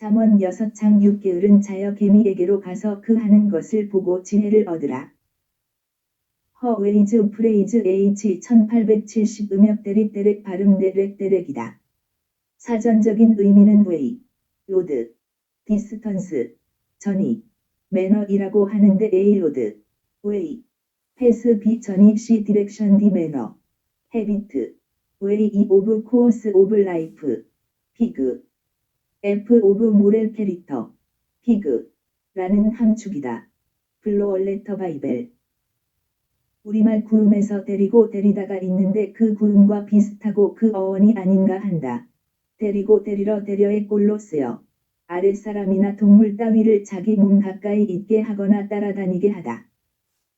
잠언 6장 6개월은 자여 개미에게로 가서 그 하는 것을 보고 지혜를 얻으라. 허웨이즈 프레이즈 H 1870 음역 대립 대렉 발음 대렉 대렉이다. 사전적인 의미는 웨이, 로드, 디스턴스, 전이, 매너이라고 하는데 A 로드, 웨이, 패스 B 전이 C 디렉션 D 매너, 헤비트, 웨이 이 오브 코어스 오브 라이프, 피그, F 오브 모렐 캐릭터, 피그, 라는 함축이다. 블로얼 레터 바이벨 우리말 구음에서 데리고 데리다가 있는데 그 구음과 비슷하고 그 어원이 아닌가 한다. 데리고 데리러 데려의 꼴로 쓰여 아랫사람이나 동물 따위를 자기 몸 가까이 있게 하거나 따라다니게 하다.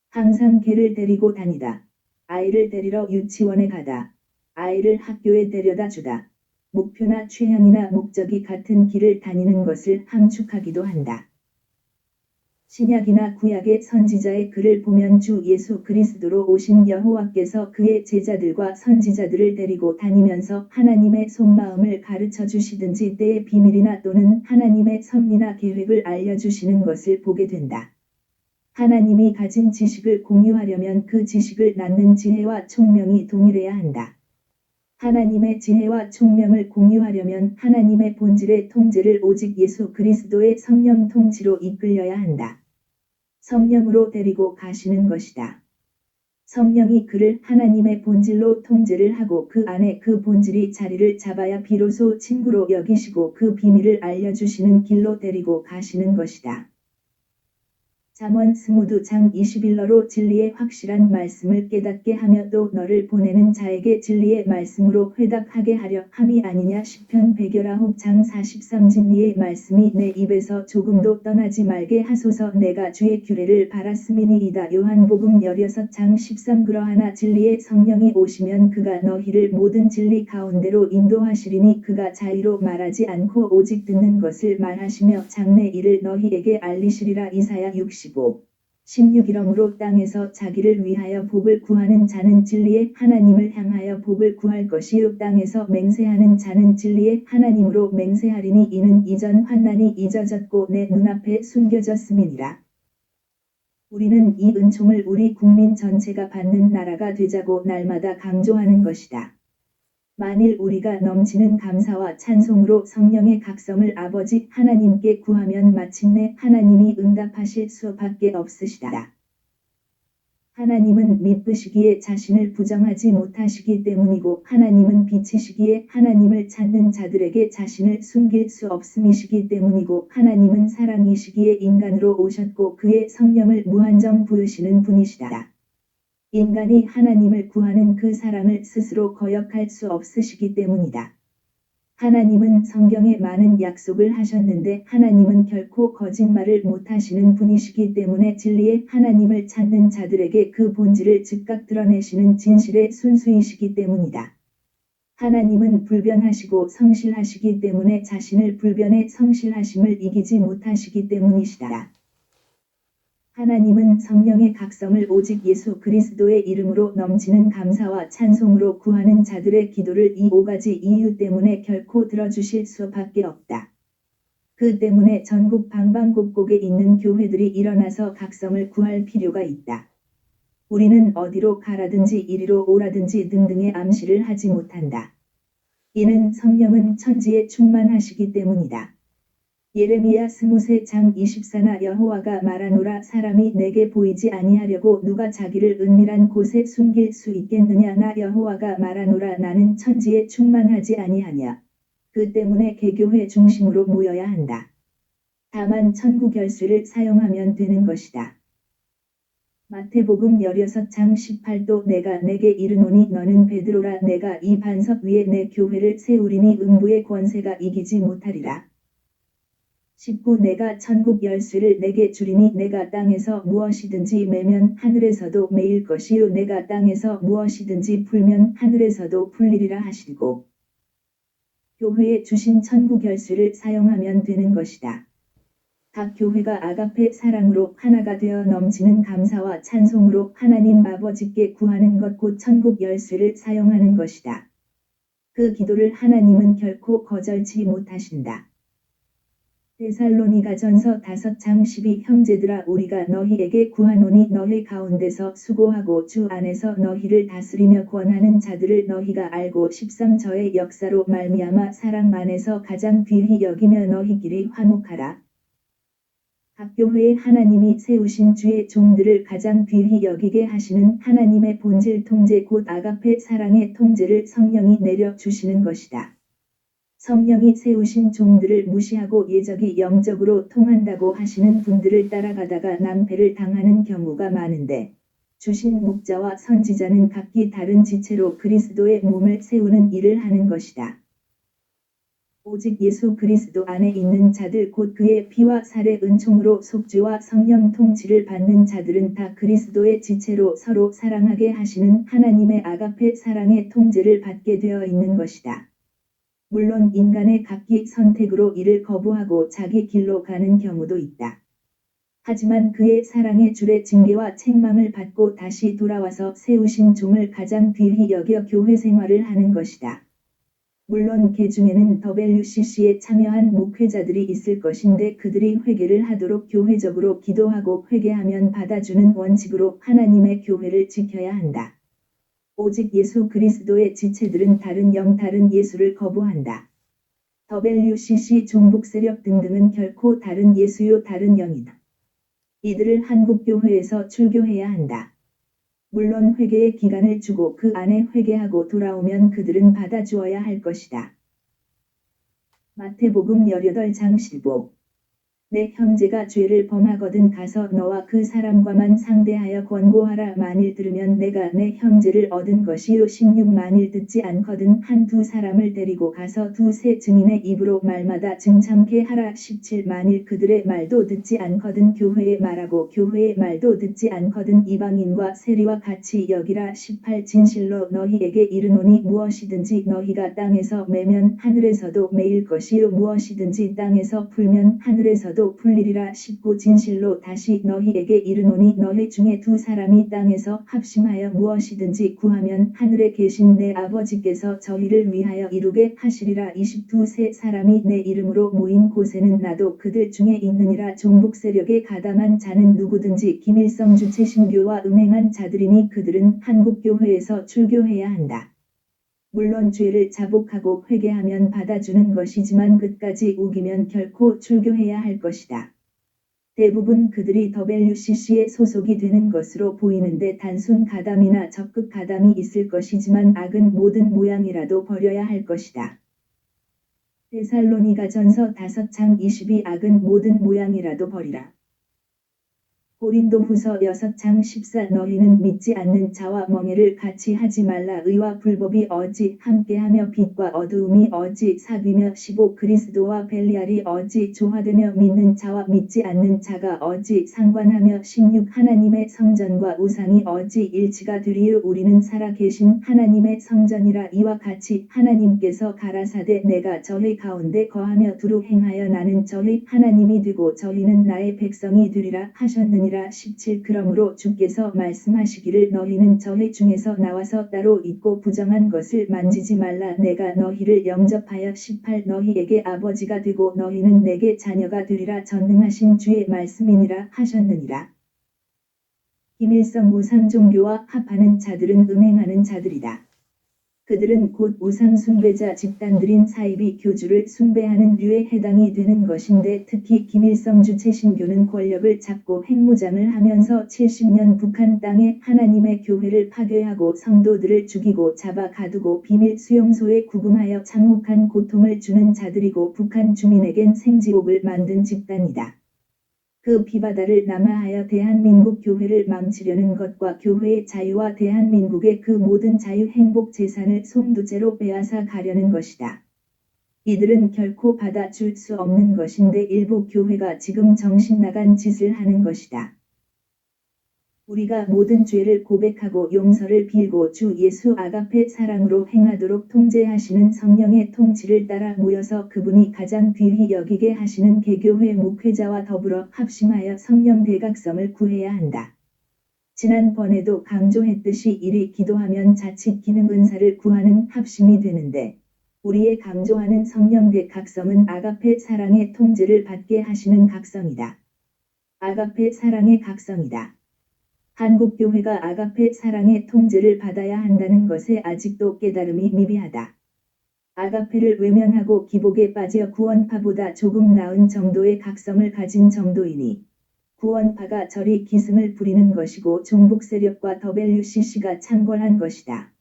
항상 개를 데리고 다니다. 아이를 데리러 유치원에 가다. 아이를 학교에 데려다 주다. 목표나 취향이나 목적이 같은 길을 다니는 것을 함축하기도 한다. 신약이나 구약의 선지자의 글을 보면 주 예수 그리스도로 오신 여호와께서 그의 제자들과 선지자들을 데리고 다니면서 하나님의 속마음을 가르쳐 주시든지 때의 비밀이나 또는 하나님의 섭리나 계획을 알려주시는 것을 보게 된다. 하나님이 가진 지식을 공유하려면 그 지식을 낳는 지혜와 총명이 동일해야 한다. 하나님의 지혜와 총명을 공유하려면 하나님의 본질의 통제를 오직 예수 그리스도의 성령 통치로 이끌려야 한다. 성령으로 데리고 가시는 것이다. 성령이 그를 하나님의 본질로 통제를 하고 그 안에 그 본질이 자리를 잡아야 비로소 친구로 여기시고 그 비밀을 알려주시는 길로 데리고 가시는 것이다. 잠언 스무두 장 21러로 진리의 확실한 말씀을 깨닫게 하며 또 너를 보내는 자에게 진리의 말씀으로 회답하게 하려 함이 아니냐 10편 119장 43 진리의 말씀이 내 입에서 조금도 떠나지 말게 하소서 내가 주의 규례를 바랐음이니이다. 요한복음 16장 13 그러하나 진리의 성령이 오시면 그가 너희를 모든 진리 가운데로 인도하시리니 그가 자의로 말하지 않고 오직 듣는 것을 말하시며 장래 일을 너희에게 알리시리라. 이사야 60 15, 16일om으로 땅에서 자기를 위하여 복을 구하는 자는 진리의 하나님을 향하여 복을 구할 것이요 땅에서 맹세하는 자는 진리의 하나님으로 맹세하리니 이는 이전 환난이 잊어졌고 내 눈앞에 숨겨졌음이니라. 우리는 이 은총을 우리 국민 전체가 받는 나라가 되자고 날마다 강조하는 것이다. 만일 우리가 넘치는 감사와 찬송으로 성령의 각성을 아버지 하나님께 구하면 마침내 하나님이 응답하실 수밖에 없으시다. 하나님은 미쁘시기에 자신을 부정하지 못하시기 때문이고 하나님은 빛이시기에 하나님을 찾는 자들에게 자신을 숨길 수 없음이시기 때문이고 하나님은 사랑이시기에 인간으로 오셨고 그의 성령을 무한정 부으시는 분이시다. 인간이 하나님을 구하는 그 사랑을 스스로 거역할 수 없으시기 때문이다. 하나님은 성경에 많은 약속을 하셨는데 하나님은 결코 거짓말을 못하시는 분이시기 때문에 진리의 하나님을 찾는 자들에게 그 본질을 즉각 드러내시는 진실의 순수이시기 때문이다. 하나님은 불변하시고 성실하시기 때문에 자신을 불변의 성실하심을 이기지 못하시기 때문이시다. 하나님은 성령의 각성을 오직 예수 그리스도의 이름으로 넘치는 감사와 찬송으로 구하는 자들의 기도를 이 오가지 이유 때문에 결코 들어주실 수밖에 없다. 그 때문에 전국 방방곡곡에 있는 교회들이 일어나서 각성을 구할 필요가 있다. 우리는 어디로 가라든지 이리로 오라든지 등등의 암시를 하지 못한다. 이는 성령은 천지에 충만하시기 때문이다. 예레미야 스무세 장 24나 여호와가 말하노라 사람이 내게 보이지 아니하려고 누가 자기를 은밀한 곳에 숨길 수 있겠느냐 나 여호와가 말하노라 나는 천지에 충만하지 아니하냐. 그 때문에 개교회 중심으로 모여야 한다. 다만 천국 열쇠를 사용하면 되는 것이다. 마태복음 16장 18도 내가 내게 이르노니 너는 베드로라 내가 이 반석 위에 내 교회를 세우리니 음부의 권세가 이기지 못하리라. 19 내가 천국 열쇠를 내게 주리니 내가 땅에서 무엇이든지 매면 하늘에서도 매일 것이요 내가 땅에서 무엇이든지 풀면 하늘에서도 풀리리라 하시고 교회에 주신 천국 열쇠를 사용하면 되는 것이다. 각 교회가 아가페 사랑으로 하나가 되어 넘치는 감사와 찬송으로 하나님 아버지께 구하는 것 곧 천국 열쇠를 사용하는 것이다. 그 기도를 하나님은 결코 거절치 못하신다. 데살로니가 전서 5장 12 형제들아 우리가 너희에게 구하노니 너희 가운데서 수고하고 주 안에서 너희를 다스리며 권하는 자들을 너희가 알고 13 저의 역사로 말미암아 사랑 안에서 가장 귀히 여기며 너희끼리 화목하라. 각 교회에 하나님이 세우신 주의 종들을 가장 귀히 여기게 하시는 하나님의 본질 통제 곧 아가페 사랑의 통제를 성령이 내려 주시는 것이다. 성령이 세우신 종들을 무시하고 예적이 영적으로 통한다고 하시는 분들을 따라가다가 낭패를 당하는 경우가 많은데 주신 목자와 선지자는 각기 다른 지체로 그리스도의 몸을 세우는 일을 하는 것이다. 오직 예수 그리스도 안에 있는 자들 곧 그의 피와 살의 은총으로 속죄와 성령 통치를 받는 자들은 다 그리스도의 지체로 서로 사랑하게 하시는 하나님의 아가페 사랑의 통제를 받게 되어 있는 것이다. 물론 인간의 각기 선택으로 이를 거부하고 자기 길로 가는 경우도 있다. 하지만 그의 사랑의 줄의 징계와 책망을 받고 다시 돌아와서 세우신 종을 가장 귀히 여겨 교회 생활을 하는 것이다. 물론 개 중에는 WCC에 참여한 목회자들이 있을 것인데 그들이 회개를 하도록 교회적으로 기도하고 회개하면 받아주는 원칙으로 하나님의 교회를 지켜야 한다. 오직 예수 그리스도의 지체들은 다른 영 다른 예수를 거부한다. WCC 종북 세력 등등은 결코 다른 예수요 다른 영이다. 이들을 한국교회에서 출교해야 한다. 물론 회개의 기간을 주고 그 안에 회개하고 돌아오면 그들은 받아주어야 할 것이다. 마태복음 18장 15 내 형제가 죄를 범하거든 가서 너와 그 사람과만 상대하여 권고하라 만일 들으면 내가 내 형제를 얻은 것이요 16 만일 듣지 않거든 한 두 사람을 데리고 가서 두 세 증인의 입으로 말마다 증참게 하라 17 만일 그들의 말도 듣지 않거든 교회의 말하고 교회의 말도 듣지 않거든 이방인과 세리와 같이 여기라 18 진실로 너희에게 이르노니 무엇이든지 너희가 땅에서 매면 하늘에서도 매일 것이요 무엇이든지 땅에서 풀면 하늘에서도 또 풀리리라 싶고 진실로 다시 너희에게 이르노니 너희 중에 두 사람이 땅에서 합심하여 무엇이든지 구하면 하늘에 계신 내 아버지께서 저희를 위하여 이루게 하시리라 22세 사람이 내 이름으로 모인 곳에는 나도 그들 중에 있느니라 종북 세력에 가담한 자는 누구든지 김일성 주체 신교와 음행한 자들이니 그들은 한국교회에서 출교해야 한다. 물론 죄를 자복하고 회개하면 받아주는 것이지만 끝까지 우기면 결코 출교해야 할 것이다. 대부분 그들이 WCC에 소속이 되는 것으로 보이는데 단순 가담이나 적극 가담이 있을 것이지만 악은 모든 모양이라도 버려야 할 것이다. 데살로니가 전서 5장 22 악은 모든 모양이라도 버리라. 고린도 후서 6장 14 너희는 믿지 않는 자와 멍해를 같이 하지 말라. 의와 불법이 어지 함께하며 빛과 어두움이 어지 사귀며 15 그리스도와 벨리알이 어지 조화되며 믿는 자와 믿지 않는 자가 어지 상관하며 16 하나님의 성전과 우상이 어지 일치가 되리유 우리는 살아계신 하나님의 성전이라. 이와 같이 하나님께서 가라사대 내가 저희 가운데 거하며 두루 행하여 나는 저희 하나님이 되고 저희는 나의 백성이 되리라 하셨느니 아니라 17 그러므로 주께서 말씀하시기를 너희는 저희 중에서 나와서 따로 있고 부정한 것을 만지지 말라 내가 너희를 영접하여 18 너희에게 아버지가 되고 너희는 내게 자녀가 되리라 전능하신 주의 말씀이니라 하셨느니라. 김일성 우상종교와 합하는 자들은 음행하는 자들이다. 그들은 곧 우상 숭배자 집단들인 사이비 교주를 숭배하는 류에 해당이 되는 것인데 특히 김일성 주체 신교는 권력을 잡고 핵무장을 하면서 70년 북한 땅에 하나님의 교회를 파괴하고 성도들을 죽이고 잡아 가두고 비밀 수용소에 구금하여 참혹한 고통을 주는 자들이고 북한 주민에겐 생지옥을 만든 집단이다. 그 비바다를 남하하여 대한민국 교회를 망치려는 것과 교회의 자유와 대한민국의 그 모든 자유 행복 재산을 송두제로 빼앗아 가려는 것이다. 이들은 결코 받아줄 수 없는 것인데 일부 교회가 지금 정신 나간 짓을 하는 것이다. 우리가 모든 죄를 고백하고 용서를 빌고 주 예수 아가페 사랑으로 행하도록 통제하시는 성령의 통치를 따라 모여서 그분이 가장 귀히 여기게 하시는 개교회 목회자와 더불어 합심하여 성령 대각성을 구해야 한다. 지난번에도 강조했듯이 이리 기도하면 자칫 기능 은사를 구하는 합심이 되는데 우리의 강조하는 성령 대 각성은 아가페 사랑의 통제를 받게 하시는 각성이다. 아가페 사랑의 각성이다. 한국교회가 아가페 사랑의 통제를 받아야 한다는 것에 아직도 깨달음이 미비하다. 아가페를 외면하고 기복에 빠져 구원파보다 조금 나은 정도의 각성을 가진 정도이니 구원파가 저리 기승을 부리는 것이고 종북 세력과 WCC가 창궐한 것이다.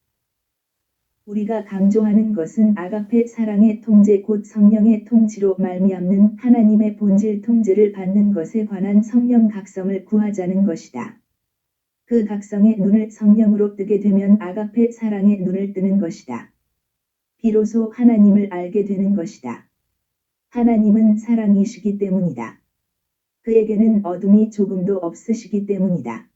우리가 강조하는 것은 아가페 사랑의 통제 곧 성령의 통치로 말미암는 하나님의 본질 통제를 받는 것에 관한 성령 각성을 구하자는 것이다. 그 각성의 눈을 성령으로 뜨게 되면 아가페 사랑의 눈을 뜨는 것이다. 비로소 하나님을 알게 되는 것이다. 하나님은 사랑이시기 때문이다. 그에게는 어둠이 조금도 없으시기 때문이다.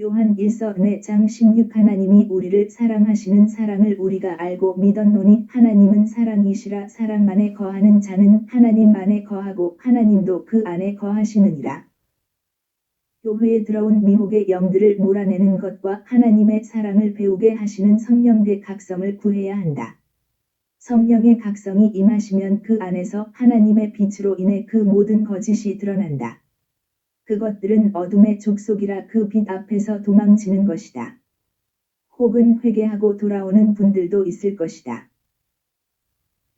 요한 1서 4장 16 하나님이 우리를 사랑하시는 사랑을 우리가 알고 믿었노니 하나님은 사랑이시라 사랑 안에 거하는 자는 하나님 안에 거하고 하나님도 그 안에 거하시느니라. 교회에 들어온 미혹의 영들을 몰아내는 것과 하나님의 사랑을 배우게 하시는 성령대 각성을 구해야 한다. 성령의 각성이 임하시면 그 안에서 하나님의 빛으로 인해 그 모든 거짓이 드러난다. 그것들은 어둠의 족속이라 그 빛 앞에서 도망치는 것이다. 혹은 회개하고 돌아오는 분들도 있을 것이다.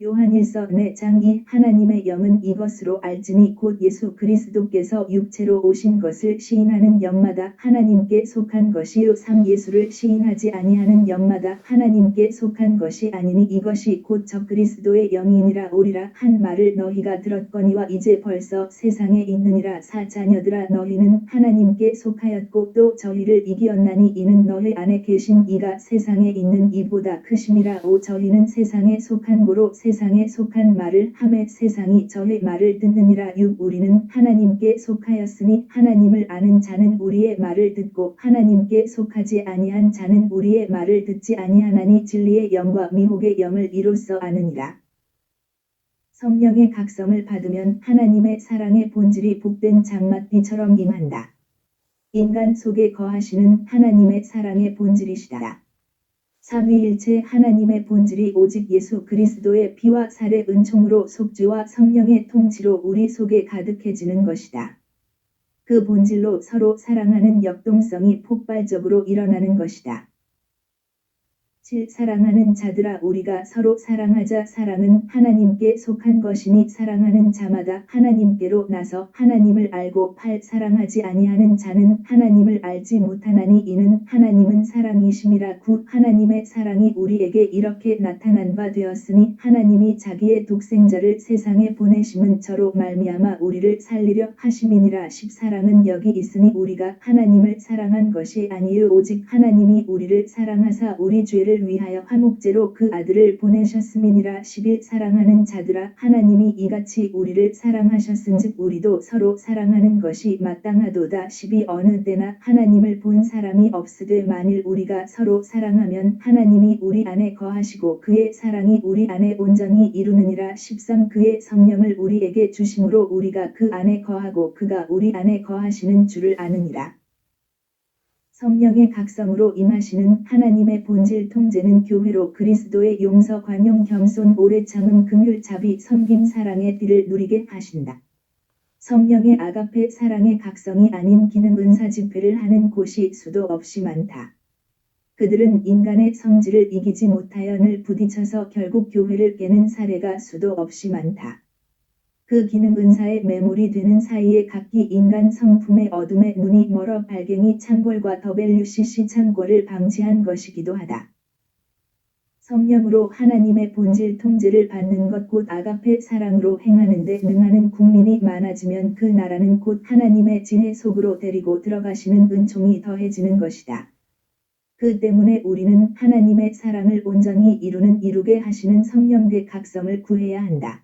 요한일서 4장 2 하나님의 영은 이것으로 알지니 곧 예수 그리스도께서 육체로 오신 것을 시인하는 영마다 하나님께 속한 것이요 3 예수를 시인하지 아니하는 영마다 하나님께 속한 것이 아니니 이것이 곧 저 그리스도의 영이니라 오리라 한 말을 너희가 들었거니와 이제 벌써 세상에 있느니라 사 자녀들아 너희는 하나님께 속하였고 또 저희를 이기었나니 이는 너희 안에 계신 이가 세상에 있는 이보다 크심이라 오 저희는 세상에 속한 고로 세상 에 속한 말을 함에 세상이 저의 말을 듣느니라 6 우리는 하나님께 속하였으니 하나님을 아는 자는 우리의 말을 듣고 하나님께 속하지 아니한 자는 우리의 말을 듣지 아니하나니 진리의 영과 미혹의 영을 이로써 아느니라. 성령의 각성을 받으면 하나님의 사랑의 본질이 복된 장맛비처럼 임한다. 인간 속에 거하시는 하나님의 사랑의 본질이시다. 삼위일체 하나님의 본질이 오직 예수 그리스도의 피와 살의 은총으로 속죄와 성령의 통치로 우리 속에 가득해지는 것이다. 그 본질로 서로 사랑하는 역동성이 폭발적으로 일어나는 것이다. 7. 사랑하는 자들아 우리가 서로 사랑하자 사랑은 하나님께 속한 것이니 사랑하는 자마다 하나님께로 나서 하나님을 알고 8. 사랑하지 아니하는 자는 하나님을 알지 못하나니 이는 하나님은 사랑이심이라 9. 하나님의 사랑이 우리에게 이렇게 나타난 바 되었으니 하나님이 자기의 독생자를 세상에 보내심은 저로 말미암아 우리를 살리려 하심이니라 10. 사랑은 여기 있으니 우리가 하나님을 사랑한 것이 아니요 오직 하나님이 우리를 사랑하사 우리 죄를 위하여 화목제로 그 아들을 보내셨음이니라. 11 사랑하는 자들아 하나님이 이같이 우리를 사랑하셨은즉 우리도 서로 사랑하는 것이 마땅하도다. 12 어느 때나 하나님을 본 사람이 없으되 만일 우리가 서로 사랑하면 하나님이 우리 안에 거하시고 그의 사랑이 우리 안에 온전히 이루느니라. 13 그의 성령을 우리에게 주심으로 우리가 그 안에 거하고 그가 우리 안에 거하시는 줄을 아느니라 성령의 각성으로 임하시는 하나님의 본질 통제는 교회로 그리스도의 용서 관용 겸손 오래 참음 긍휼 자비 섬김 사랑의 띠를 누리게 하신다. 성령의 아가페 사랑의 각성이 아닌 기능 은사 집회를 하는 곳이 수도 없이 많다. 그들은 인간의 성질을 이기지 못하여 늘 부딪혀서 결국 교회를 깨는 사례가 수도 없이 많다. 그 기능 은사의 매몰이 되는 사이에 각기 인간 성품의 어둠에 눈이 멀어 발갱이 창궐과 WCC 창궐을 방지한 것이기도 하다. 성령으로 하나님의 본질 통제를 받는 것 곧 아가페 사랑으로 행하는데 능하는 국민이 많아지면 그 나라는 곧 하나님의 지혜 속으로 데리고 들어가시는 은총이 더해지는 것이다. 그 때문에 우리는 하나님의 사랑을 온전히 이루는 이루게 하시는 성령대 각성을 구해야 한다.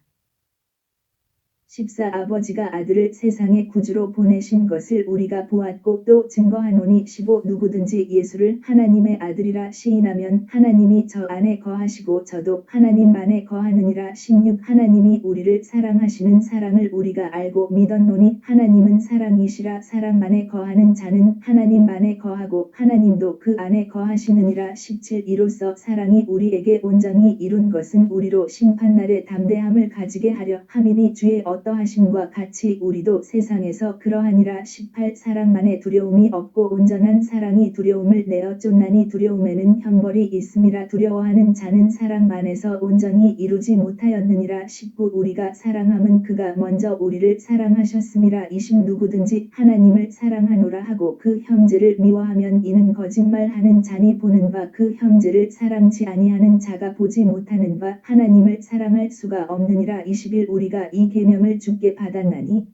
14 아버지가 아들을 세상의 구주로 보내신 것을 우리가 보았고 또 증거하노니 15 누구든지 예수를 하나님의 아들이라 시인하면 하나님이 저 안에 거하시고 저도 하나님 안에 거하느니라. 16 하나님이 우리를 사랑하시는 사랑을 우리가 알고 믿었노니 하나님은 사랑이시라. 사랑 안에 거하는 자는 하나님 안에 거하고 하나님도 그 안에 거하시느니라. 17 이로써 사랑이 우리에게 온전히 이룬 것은 우리로 심판날에 담대함을 가지게 하려 함이니 주의 어 떠하심과 같이 우리도 세상에서 그러하니라. 18 사랑만에 두려움이 없고 온전한 사랑이 두려움을 내어 쫓나니 두려움에는 형벌이 있음이라. 두려워하는 자는 사랑 안에서 온전히 이루지 못하였느니라. 19 우리가 사랑함은 그가 먼저 우리를 사랑하셨음이라. 20 누구든지 하나님을 사랑하노라 하고 그 형제를 미워하면 이는 거짓말하는 자니 보는 바 그 형제를 사랑치 아니하는 자가 보지 못하는 바 하나님을 사랑할 수가 없느니라. 21 우리가 이 계명을 주께 받았나니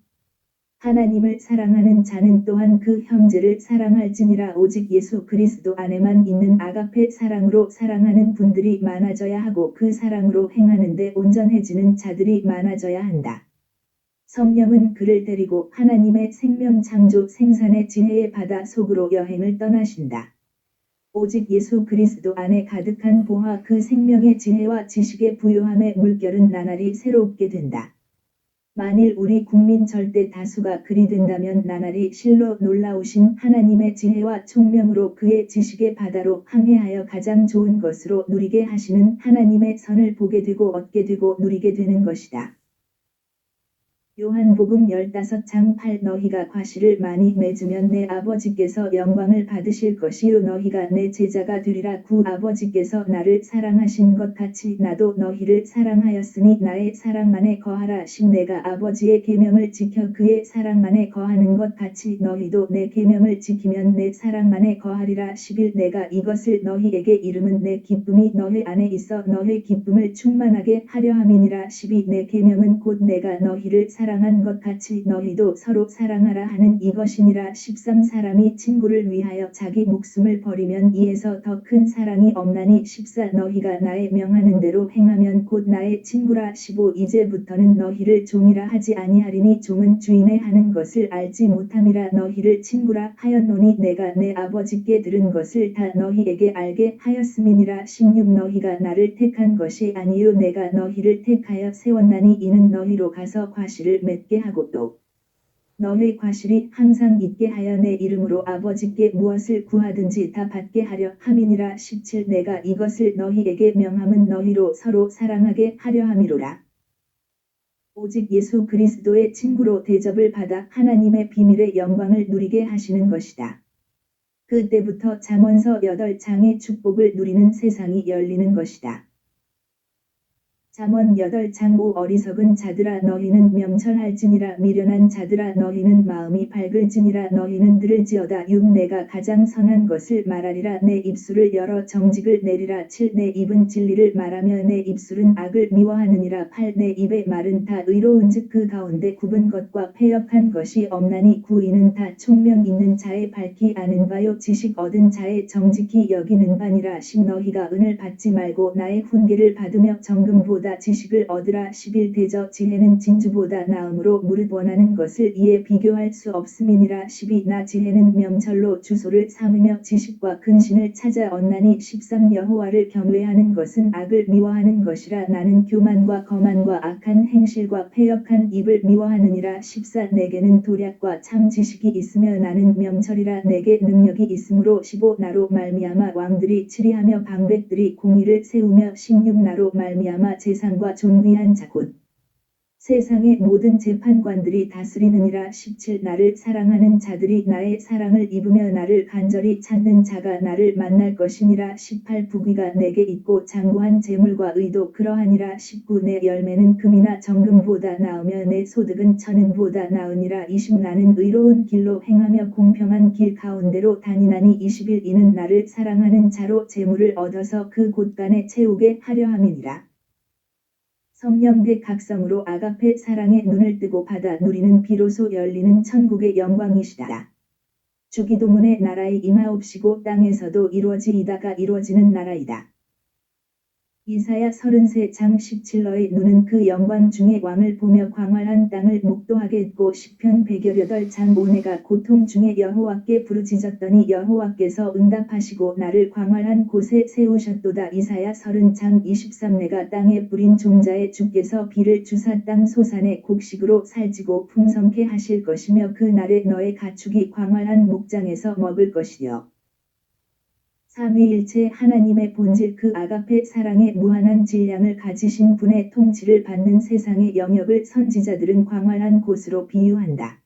하나님을 사랑하는 자는 또한 그 형제를 사랑할지니라 오직 예수 그리스도 안에만 있는 아가페 사랑으로 사랑하는 분들이 많아져야 하고 그 사랑으로 행하는데 온전해지는 자들이 많아져야 한다. 성령은 그를 데리고 하나님의 생명 창조 생산의 지혜의 바다 속으로 여행을 떠나신다. 오직 예수 그리스도 안에 가득한 보화 그 생명의 지혜와 지식의 부요함의 물결은 나날이 새롭게 된다. 만일 우리 국민 절대 다수가 그리 된다면 나날이 실로 놀라우신 하나님의 지혜와 총명으로 그의 지식의 바다로 항해하여 가장 좋은 것으로 누리게 하시는 하나님의 선을 보게 되고 얻게 되고 누리게 되는 것이다. 요한복음 15장 8 너희가 과실을 많이 맺으면 내 아버지께서 영광을 받으실 것이요 너희가 내 제자가 되리라. 구 아버지께서 나를 사랑하신 것 같이 나도 너희를 사랑하였으니 나의 사랑만에 거하라. 신 내가 아버지의 계명을 지켜 그의 사랑만에 거하는 것 같이 너희도 내 계명을 지키면 내 사랑만에 거하리라. 11 내가 이것을 너희에게 이름은 내 기쁨이 너희 안에 있어 너희 기쁨을 충만하게 하려 함이니라. 12 내 계명은 곧 내가 너희를 사랑 한 것 같이 너희도 서로 사랑하라 하는 이것이니라. 13 사람이 친구를 위하여 자기 목숨을 버리면 이에서 더 큰 사랑이 없나니 14 너희가 나의 명하는 대로 행하면 곧 나의 친구라. 15 이제부터는 너희를 종이라 하지 아니하리니 종은 주인의 하는 것을 알지 못함이라. 너희를 친구라 하였노니 내가 내 아버지께 들은 것을 다 너희에게 알게 하였음이니라. 16 너희가 나를 택한 것이 아니요 내가 너희를 택하여 세웠나니 이는 너희로 가서 과실을 맺게 하고 또 너희 과실이 항상 있게 하여 내 이름으로 아버지께 무엇을 구하든지 다 받게 하려 함이니라 17 내가 이것을 너희에게 명함은 너희로 서로 사랑하게 하려 함이로라. 오직 예수 그리스도의 친구로 대접을 받아 하나님의 비밀의 영광을 누리게 하시는 것이다. 그때부터 잠언서 8장의 축복을 누리는 세상이 열리는 것이다. 잠언 8장 5 어리석은 자들아 너희는 명철할지니라. 미련한 자들아 너희는 마음이 밝을지니라. 너희는 들을지어다. 6 내가 가장 선한 것을 말하리라. 내 입술을 열어 정직을 내리라. 7 내 입은 진리를 말하며 내 입술은 악을 미워하느니라. 8 내 입의 말은 다 의로운즉 그 가운데 굽은 것과 패역한 것이 없나니 9 이는 다 총명 있는 자의 밝히 아는 바요. 지식 얻은 자의 정직히 여기는 바니라. 10 너희가 은을 받지 말고 나의 훈계를 받으며 정금보다 보다 지식을 얻으라. 11대저 지혜는 진주보다 나음으로 무릇 원하는 것을 이에 비교할 수 없음이니라. 12나 지혜는 명철로 주소를 삼으며 지식과 근신을 찾아 얻나니 13 여호와를 경외하는 것은 악을 미워하는 것이라. 나는 교만과 거만과 악한 행실과 패역한 입을 미워하느니라. 14 내게는 도략과 참 지식이 있으며 나는 명철이라. 내게 능력이 있으므로 15 나로 말미암아 왕들이 치리하며 방백들이 공의를 세우며 16 나로 말미암아 제 세상과 존귀한 자곧 세상의 모든 재판관들이 다스리느니라 17 나를 사랑하는 자들이 나의 사랑을 입으며 나를 간절히 찾는 자가 나를 만날 것이니라 18 부귀가 내게 있고 장구한 재물과 의도 그러하니라 19 내 열매는 금이나 정금보다 나으며 내 소득은 천은보다 나으니라 20 나는 의로운 길로 행하며 공평한 길 가운데로 다니나니 21 이는 나를 사랑하는 자로 재물을 얻어서 그 곳간에 채우게 하려 함이니라 성령대 각성으로 아가페 사랑의 눈을 뜨고 받아 누리는 비로소 열리는 천국의 영광이시다. 주기도문의 나라의 임하옵시고 땅에서도 이루어지이다가 이루어지는 나라이다. 이사야 33장 17러의 눈은 그 영광 중에 왕을 보며 광활한 땅을 목도하겠고 시편 118장 모내가 고통 중에 여호와께 부르짖었더니 여호와께서 응답하시고 나를 광활한 곳에 세우셨도다. 이사야 30장 23내가 땅에 뿌린 종자의 주께서 비를 주사 땅 소산의 곡식으로 살찌고 풍성케 하실 것이며 그 날에 너의 가축이 광활한 목장에서 먹을 것이요 삼위일체 하나님의 본질 그 아가페 사랑의 무한한 질량을 가지신 분의 통치를 받는 세상의 영역을 선지자들은 광활한 곳으로 비유한다.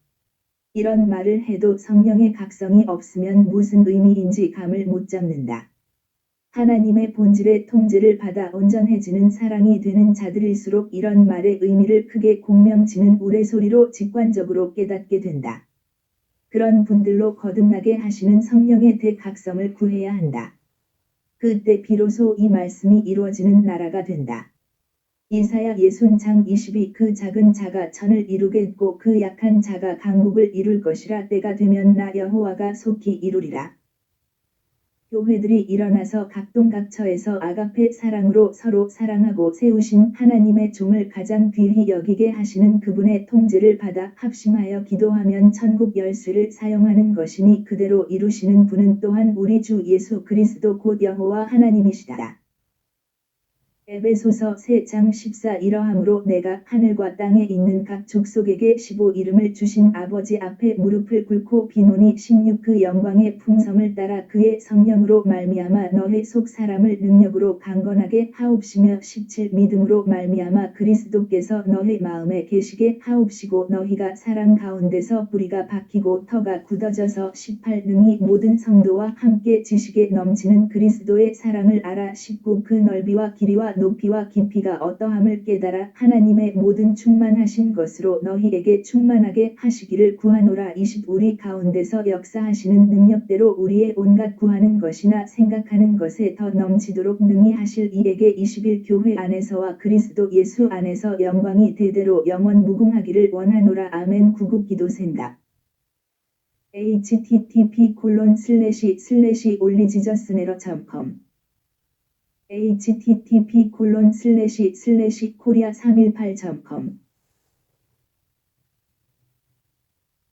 이런 말을 해도 성령의 각성이 없으면 무슨 의미인지 감을 못 잡는다. 하나님의 본질의 통제를 받아 온전해지는 사랑이 되는 자들일수록 이런 말의 의미를 크게 공명치는 우레소리로 직관적으로 깨닫게 된다. 그런 분들로 거듭나게 하시는 성령의 대각성을 구해야 한다. 그때 비로소 이 말씀이 이루어지는 나라가 된다. 이사야 예순장 22 그 작은 자가 천을 이루겠고 그 약한 자가 강국을 이룰 것이라 때가 되면 나 여호와가 속히 이루리라. 교회들이 일어나서 각동각처에서 아가페 사랑으로 서로 사랑하고 세우신 하나님의 종을 가장 귀히 여기게 하시는 그분의 통제를 받아 합심하여 기도하면 천국 열쇠를 사용하는 것이니 그대로 이루시는 분은 또한 우리 주 예수 그리스도 곧 여호와 하나님이시다. 에베소서 3장 14 이러함으로 내가 하늘과 땅에 있는 각 족속에게 15 이름을 주신 아버지 앞에 무릎을 꿇고 비노니 16그 영광의 풍성을 따라 그의 성령으로 말미암아 너의 속 사람을 능력으로 강건하게 하옵시며 17 믿음으로 말미암아 그리스도께서 너의 마음에 계시게 하옵시고 너희가 사랑 가운데서 뿌리가 박히고 터가 굳어져서 18 능히 모든 성도와 함께 지식에 넘치는 그리스도의 사랑을 알아 19 그 넓이와 길이와 높이와 깊이가 어떠함을 깨달아 하나님의 모든 충만하신 것으로 너희에게 충만하게 하시기를 구하노라. 20 우리 가운데서 역사하시는 능력대로 우리의 온갖 구하는 것이나 생각하는 것에 더 넘치도록 능히 하실 이에게 21 교회 안에서와 그리스도 예수 안에서 영광이 대대로 영원 무궁하기를 원하노라. 아멘. 구국 기도센다. http 올리지저스네러.com http://korea318.com